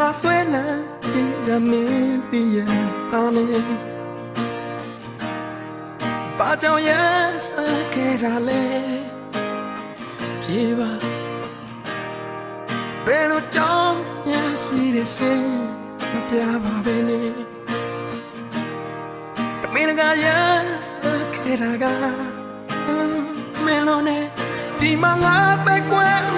ငါဆွဲလန်းကြည့်ရမင်းတည်ရတာလေဘာကြောင့်ရဲစခဲ့တာလဲပြေပါဘယ်လိုကြောင့်များရှိတဲ့ရှင်မပြပါပဲနဲ့မင်းကရစခဲ့တာကမင်းလုံးနဲ့ဒီမှာငါပဲကွယ်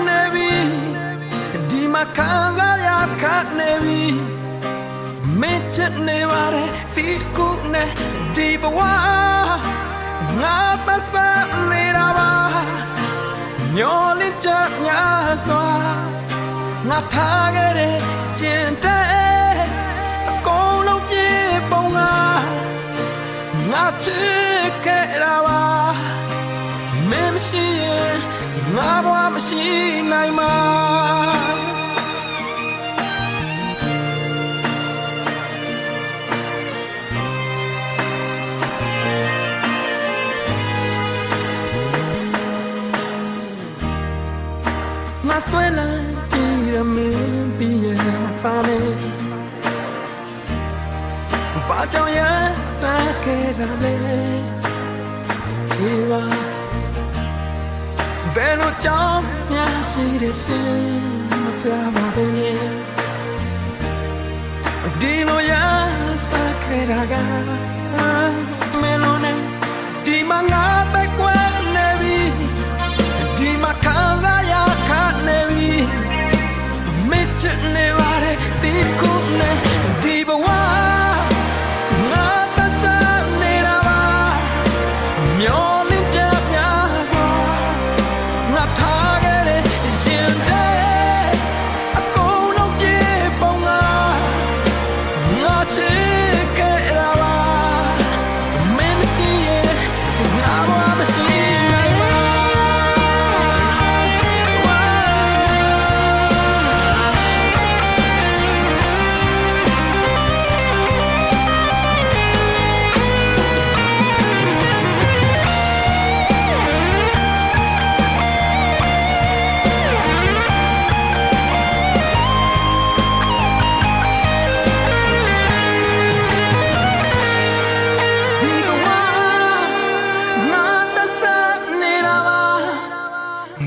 ချစ်နေပါတယ်ဒီကုနဲ့ဒီဘဝငါပတ်စံနေတာပါမျောလင့်ချက်များစွာငါထားခဲ့တဲ့ရှင်တဲ့အကုန်လုံးပြေပုံကငါချစ်ခဲ့တာပါမင်းမရှိရင်ငါဘဝမရှိနိုင်မှာ ဆွဲလန်းကြည့်ရမင်းပြီးရတာနဲ့ဘာကြောင့်ရစခဲ့တာလဲဒီပါဘယ်လိုကြောင့်များရှိတဲ့ရှင်မပြပါဘူးဒီလိုရစခဲ့တာက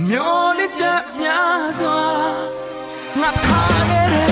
မျောလင့်ချက်များစွာငါထားခဲ့တဲ့